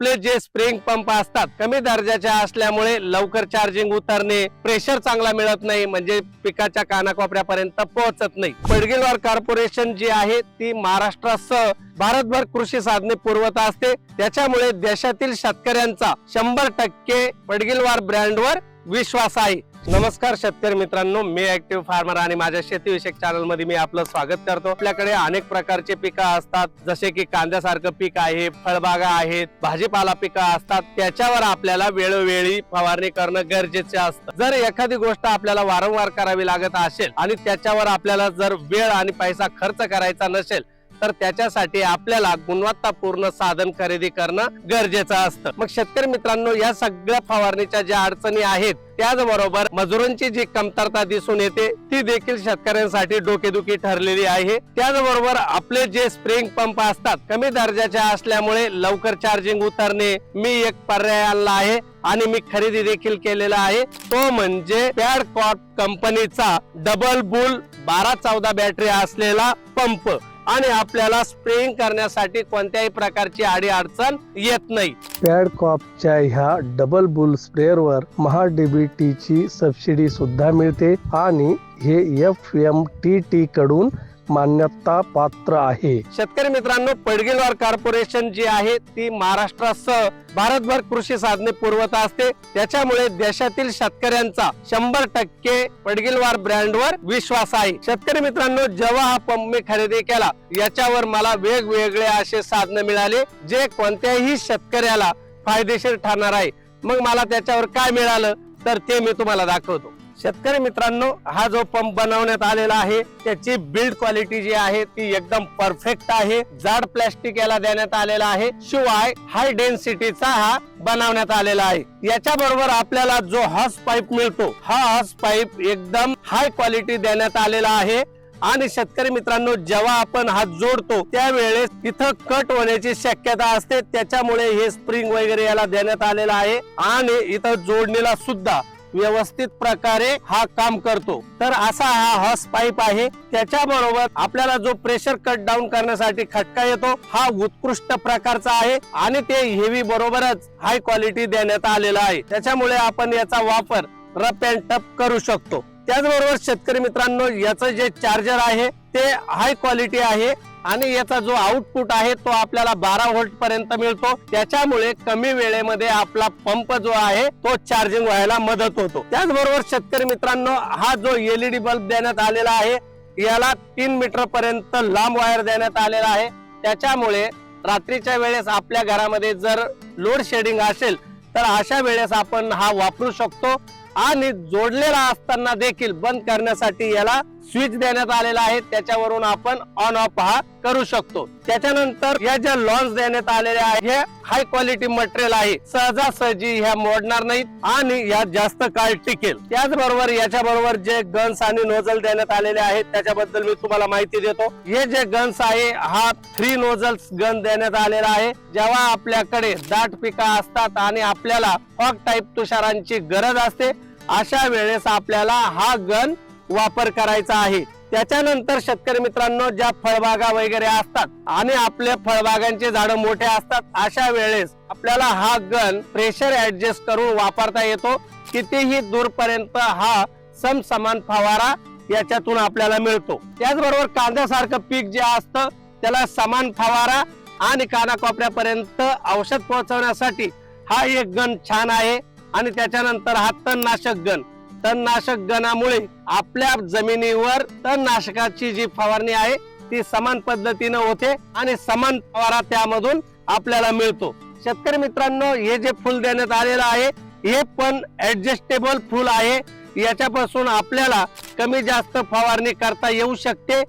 आपले जे spring pump असतात कमी दर्जाच्या असल्यामुळे लवकर चार्जिंग उतरणे प्रेशर चांगला मिळत नाही म्हणजे पिकाच्या कानाकोपऱ्यापर्यंत पोहोचत नाही. पडगिलवार कॉर्पोरेशन जी आहे ती महाराष्ट्रासह भारतभर कृषी साधने पुरवत असते. त्याच्यामुळे देशातील शेतकऱ्यांचा शंभर टक्के पडगिलवार ब्रँडवर विश्वास आहे. नमस्कार शेतकरी मित्रांनो मी ऍक्टिव्ह फार्मर आणि माझ्या शेतीविषयक चॅनलमध्ये मी आपलं स्वागत करतो. आपल्याकडे अनेक प्रकारचे पिकं असतात जसे की कांद्यासारखं पीक आहे फळबागा आहेत भाजीपाला पिकं असतात. त्याच्यावर आपल्याला वेळोवेळी फवारणी करणं गरजेचे असतं. जर एखादी गोष्ट आपल्याला वारंवार करावी लागत असेल आणि त्याच्यावर आपल्याला जर वेळ आणि पैसा खर्च करायचा नसेल तर त्याच्यासाठी आपल्याला गुणवत्तापूर्ण साधन खरेदी करणं गरजेचं असतं. मग शेतकरी मित्रांनो या सगळ्या फवारणीच्या ज्या अडचणी आहेत त्याचबरोबर मजुरांची जी कमतरता दिसून येते ती देखील शेतकऱ्यांसाठी डोकेदुखी ठरलेली आहे. त्याचबरोबर आपले जे स्प्रिंग पंप असतात कमी दर्जाच्या असल्यामुळे लवकर चार्जिंग उतरणे मी एक पर्याय आणला आहे आणि मी खरेदी देखील केलेला आहे. तो म्हणजे पॅड कॉट कंपनीचा डबल बुल बारा चौदा बॅटरी असलेला पंप आणि आपल्याला स्प्रेइंग करण्यासाठी कोणत्याही प्रकारची आडी अडचण येत नाही. पॅडकॉपच्या ह्या डबल बुल स्प्रेअरवर महा डीबीटी ची सबसिडी सुद्धा मिळते आणि हे एफ एम टी टी कडून मान्यता पात्र आहे. शेतकरी मित्रांनो पडगिलवार कॉर्पोरेशन जी आहे ती महाराष्ट्रासह भारतभर कृषी साधने पुरवत असते. त्याच्यामुळे देशातील शेतकऱ्यांचा शंभर टक्के पडगिलवार ब्रँडवर विश्वास आहे. शेतकरी मित्रांनो जेव्हा हा पंप मी खरेदी केला याच्यावर मला वेगवेगळे असे साधनं मिळाले जे कोणत्याही शेतकऱ्याला फायदेशीर ठरणार आहे. मग मला त्याच्यावर काय मिळालं तर ते मी तुम्हाला दाखवतो. शेतकरी मित्रांनो हा जो पंप बनवण्यात आलेला आहे त्याची बिल्ड क्वालिटी जी आहे ती एकदम परफेक्ट आहे. जाड प्लॅस्टिक याला देण्यात आलेला आहे. शिवाय हाय डेन्सिटीचा हा बनवण्यात आलेला आहे. याच्या बरोबर आपल्याला जो हॉस पाईप मिळतो हा हॉस पाईप एकदम हाय क्वालिटी देण्यात आलेला आहे. आणि शेतकरी मित्रांनो जेव्हा आपण हात जोडतो त्यावेळेस तिथं कट होण्याची शक्यता असते. त्याच्यामुळे हे स्प्रिंग वगैरे याला देण्यात आलेलं आहे. आणि इथं जोडणीला सुद्धा व्यवस्थित प्रकारे हा काम करतो. तर असा हा हॉस पाईप आहे. त्याच्याबरोबर आपल्याला जो प्रेशर कट डाऊन करण्यासाठी खटका येतो हा उत्कृष्ट प्रकारचा आहे आणि ते हेवी बरोबरच हाय क्वालिटी देण्यात आलेला आहे. त्याच्यामुळे आपण याचा वापर रप अँड टप करू शकतो. त्याचबरोबर शेतकरी मित्रांनो याचं जे चार्जर आहे ते हाय क्वालिटी आहे. आणि याचा जो आउटपुट आहे तो आपल्याला बारा व्होल्ट पर्यंत मिळतो. त्याच्यामुळे कमी वेळेमध्ये आपला पंप जो आहे तो चार्जिंग व्हायला मदत होतो. त्याचबरोबर शेतकरी मित्रांनो हा जो एलईडी बल्ब देण्यात आलेला आहे याला तीन मीटर पर्यंत लांब वायर देण्यात आलेला आहे. त्याच्यामुळे रात्रीच्या वेळेस आपल्या घरामध्ये जर लोड शेडिंग असेल तर अशा वेळेस आपण हा वापरू शकतो. आणि जोडलेला असताना देखील बंद करण्यासाठी याला स्विच देण्यात आलेला आहे. त्याच्यावरून आपण ऑन ऑफ हा करू शकतो. त्याच्यानंतर या ज्या लॉन्स देण्यात आलेल्या आहे हे हाय क्वालिटी मटेरियल आहे. सहजासहजी ह्या मोडणार नाहीत आणि या जास्त काळ टिकेल. त्याचबरोबर याच्या बरोबर जे गन्स आणि नोझल देण्यात आलेले आहेत त्याच्याबद्दल मी तुम्हाला माहिती देतो. हे जे गन्स आहे हा थ्री नोझल्स गन देण्यात आलेला आहे. जेव्हा आपल्याकडे दाट पिका असतात आणि आपल्याला फॉग टाईप तुषारांची गरज असते अशा वेळेस आपल्याला हा गन वापर करायचा आहे. त्याच्यानंतर शेतकरी मित्रांनो ज्या फळबागा वगैरे असतात आणि आपल्या फळबागांचे झाड मोठे असतात अशा वेळेस आपल्याला हा गन प्रेशर ऍडजस्ट करून वापरता येतो. कितीही दूरपर्यंत हा समसमान फवारा याच्यातून आपल्याला मिळतो. त्याचबरोबर कांद्यासारखं पीक जे असतं त्याला समान फवारा आणि कानाकोपऱ्यापर्यंत औषध पोहोचवण्यासाठी हा एक गन छान आहे. आणि त्याच्यानंतर हा तणनाशक गण. तणनाशक गणामुळे आपल्या जमिनीवर तणनाशकाची जी फवारणी आहे ती समान पद्धतीनं होते आणि समान फवारा त्यामधून आपल्याला मिळतो. शेतकरी मित्रांनो हे जे फुल देण्यात आलेलं आहे हे पण ऍडजस्टेबल फुल आहे. याच्यापासून आपल्याला कमी जास्त फवारणी करता येऊ शकते.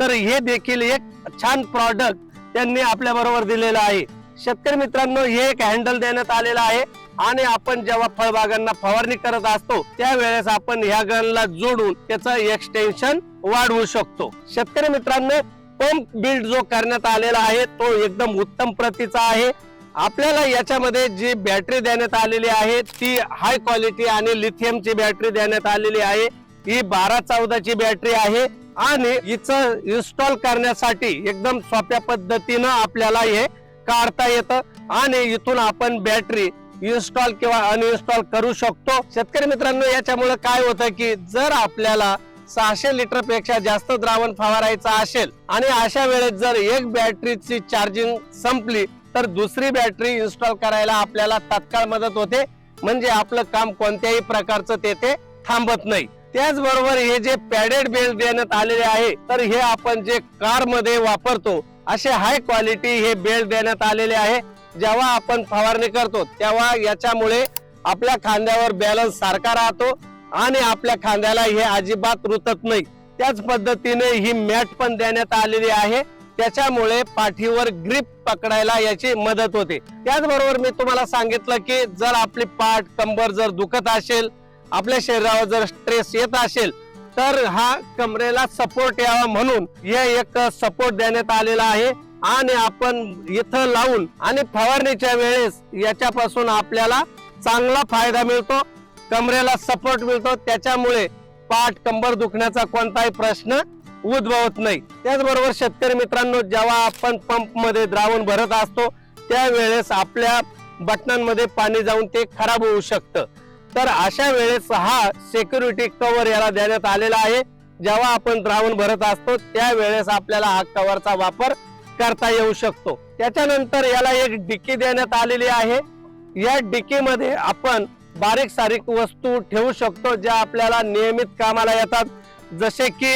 तर हे देखील एक छान प्रॉडक्ट त्यांनी आपल्या बरोबर दिलेलं आहे. शेतकरी मित्रांनो हे एक हँडल देण्यात आलेलं आहे. आणि आपण जेव्हा फळबागांना फवारणी करत असतो त्यावेळेस आपण ह्या गनला जोडून त्याचं एक्सटेन्शन वाढवू शकतो. शेतकरी मित्रांनो पंप बिल्ड जो करण्यात आलेला आहे तो एकदम उत्तम प्रतीचा आहे. आपल्याला याच्यामध्ये जी बॅटरी देण्यात आलेली आहे ती हाय क्वालिटी आणि लिथियमची बॅटरी देण्यात आलेली आहे. ही बारा चौदाची बॅटरी आहे आणि हिचं इन्स्टॉल करण्यासाठी एकदम सोप्या पद्धतीनं आपल्याला हे काढता येतं. आणि इथून आपण बॅटरी इन्स्टॉल किंवा अनइन्स्टॉल करू शकतो. शेतकरी मित्रांनो याच्यामुळे काय होतं की जर आपल्याला सहाशे लिटरपेक्षा जास्त द्रावण फवारायचं असेल आणि अशा वेळेस जर एक बॅटरीची चार्जिंग संपली तर दुसरी बॅटरी इन्स्टॉल करायला आपल्याला तत्काळ मदत होते. म्हणजे आपलं काम कोणत्याही प्रकारचं तेथे थांबत नाही. त्याचबरोबर हे जे पॅडेड बेल्ट देण्यात आलेले आहे तर हे आपण जे कारमध्ये वापरतो असे हाय क्वालिटी हे बेल्ट देण्यात आलेले आहे. जेव्हा आपण फवारणी करतो तेव्हा याच्यामुळे आपल्या खांद्यावर बॅलन्स सारखा राहतो आणि आपल्या खांद्याला हे अजिबात रुतत नाही. त्याच पद्धतीने ही मॅट पण देण्यात आलेली आहे. त्याच्यामुळे पाठीवर ग्रीप पकडायला याची मदत होते. त्याचबरोबर मी तुम्हाला सांगितलं की जर आपली पाठ कंबर जर दुखत असेल आपल्या शरीरावर जर स्ट्रेस येत असेल तर हा कमरेला सपोर्ट यावा म्हणून हे एक सपोर्ट देण्यात आलेला आहे. आणि आपण इथं लावून आणि फवारणीच्या वेळेस याच्यापासून आपल्याला चांगला फायदा मिळतो कमरेला सपोर्ट मिळतो. त्याच्यामुळे पाठ कंबर दुखण्याचा कोणताही प्रश्न उद्भवत नाही. त्याचबरोबर शेतकरी मित्रांनो जेव्हा आपण पंपमध्ये द्रावण भरत असतो त्यावेळेस आपल्या बटनांमध्ये पाणी जाऊन ते खराब होऊ शकतं. तर अशा वेळेस हा सेक्युरिटी कव्हर याला देण्यात आलेला आहे. जेव्हा आपण द्रावण भरत असतो त्यावेळेस आपल्याला हा कवरचा वापर करता येऊ शकतो. त्याच्यानंतर याला एक डिक्की देण्यात आलेली आहे. या डिक्कीमध्ये आपण बारीक सारीक वस्तू ठेवू शकतो ज्या आपल्याला नियमित कामाला येतात. जसे की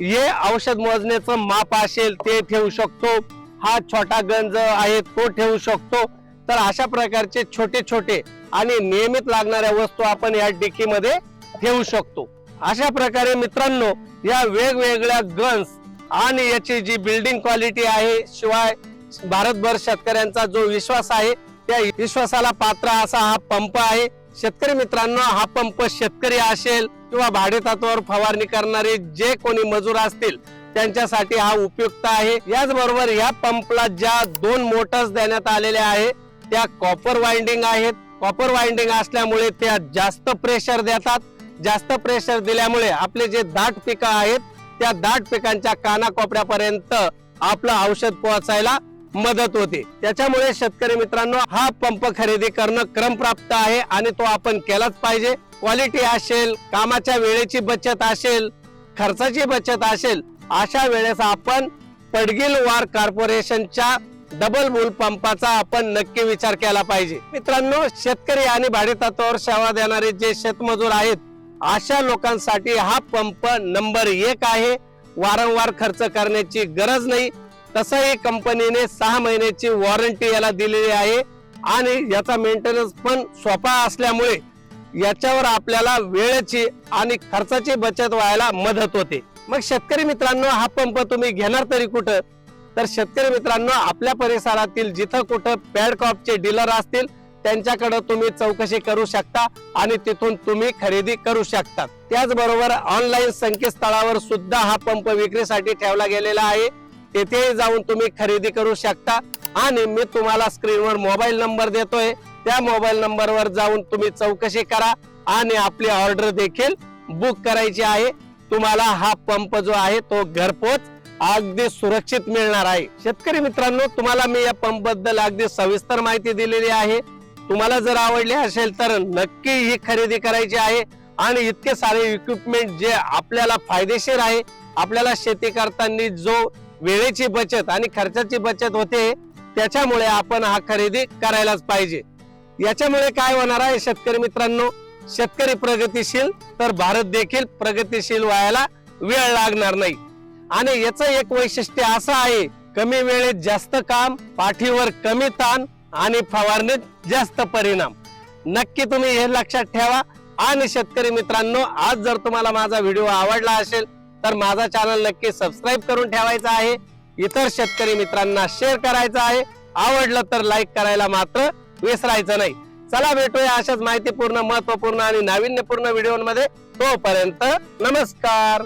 हे औषध मोजण्याचं माप असेल ते ठेवू शकतो. हा छोटा गंज आहे तो ठेवू शकतो. तर अशा प्रकारचे छोटे छोटे आणि नियमित लागणाऱ्या वस्तू आपण या डिक्कीमध्ये ठेवू शकतो. अशा प्रकारे मित्रांनो या वेगवेगळ्या गन्स आणि याची जी बिल्डिंग क्वालिटी आहे शिवाय भारतभर शेतकऱ्यांचा जो विश्वास आहे त्या विश्वासाला पात्र असा हा पंप आहे. शेतकरी मित्रांनो हा पंप शेतकरी असेल किंवा भाडेतत्वावर फवारणी करणारे जे कोणी मजूर असतील त्यांच्यासाठी हा उपयुक्त आहे. याचबरोबर या पंपला ज्या दोन मोटर्स देण्यात आलेल्या आहे त्या कॉपर वाइंडिंग आहेत. कॉपर वाइंडिंग असल्यामुळे त्या जास्त प्रेशर देतात. जास्त प्रेशर दिल्यामुळे आपले जे दाट पिकं आहेत त्या दाट पिकांच्या कानाकोपऱ्यापर्यंत आपलं औषध पोहोचायला मदत होते. त्याच्यामुळे शेतकरी मित्रांनो हा पंप खरेदी करणं क्रमप्राप्त आहे आणि तो आपण केलाच पाहिजे. क्वालिटी असेल कामाच्या वेळेची बचत असेल खर्चाची बचत असेल अशा वेळेस आपण पडगिल वार कॉर्पोरेशनच्या डबल बुल पंपाचा आपण नक्की विचार केला पाहिजे. मित्रांनो शेतकरी आणि भाडेतत्वावर सेवा देणारे जे शेतमजूर आहेत अशा लोकांसाठी हा पंप नंबर एक आहे. वारंवार खर्च करण्याची गरज नाही. तसंही कंपनीने सहा महिन्याची वॉरंटी याला दिलेली आहे. आणि याचा मेंटेनन्स पण सोपा असल्यामुळे याच्यावर आपल्याला वेळेची आणि खर्चाची बचत व्हायला मदत होते. मग शेतकरी मित्रांनो हा पंप तुम्ही घेणार तरी कुठं? तर शेतकरी मित्रांनो आपल्या परिसरातील जिथं कुठं पॅडकॉपचे डीलर असतील त्यांच्याकडे तुम्ही चौकशी करू शकता आणि तिथून तुम्ही खरेदी करू शकता. त्याचबरोबर ऑनलाईन संकेतस्थळावर सुद्धा हा पंप विक्रीसाठी ठेवला गेलेला आहे. तेथे जाऊन तुम्ही खरेदी करू शकता. आणि मी तुम्हाला स्क्रीनवर मोबाईल नंबर देतोय. त्या मोबाईल नंबरवर जाऊन तुम्ही चौकशी करा आणि आपली ऑर्डर देखील बुक करायची आहे. तुम्हाला हा पंप जो आहे तो घरपोच अगदी सुरक्षित मिळणार आहे. शेतकरी मित्रांनो तुम्हाला मी या पंपबद्दल अगदी सविस्तर माहिती दिलेली आहे. तुम्हाला जर आवडले असेल तर नक्की ही खरेदी करायची आहे. आणि इतके सारे इक्विपमेंट जे आपल्याला फायदेशीर आहे आपल्याला शेती करताना जो वेळेची बचत आणि खर्चाची बचत होते त्याच्यामुळे आपण हा खरेदी करायलाच पाहिजे. याच्यामुळे काय होणार आहे शेतकरी मित्रांनो? शेतकरी प्रगतीशील तर भारत देखील प्रगतीशील व्हायला वेळ लागणार नाही. आणि याचं एक वैशिष्ट्य असं आहे कमी वेळेत जास्त काम पाठीवर कमी ताण आणि फवारणीत जास्त परिणाम. नक्की तुम्ही हे लक्षात ठेवा. आणि शेतकरी मित्रांनो आज जर तुम्हाला माझा व्हिडिओ आवडला असेल तर माझा चॅनल नक्की सबस्क्राईब करून ठेवायचा आहे. इतर शेतकरी मित्रांना शेअर करायचं आहे. आवडलं तर लाईक करायला मात्र विसरायचं नाही. चला भेटूया अशाच माहितीपूर्ण महत्त्वपूर्ण आणि नाविन्यपूर्ण व्हिडिओमध्ये. तोपर्यंत नमस्कार.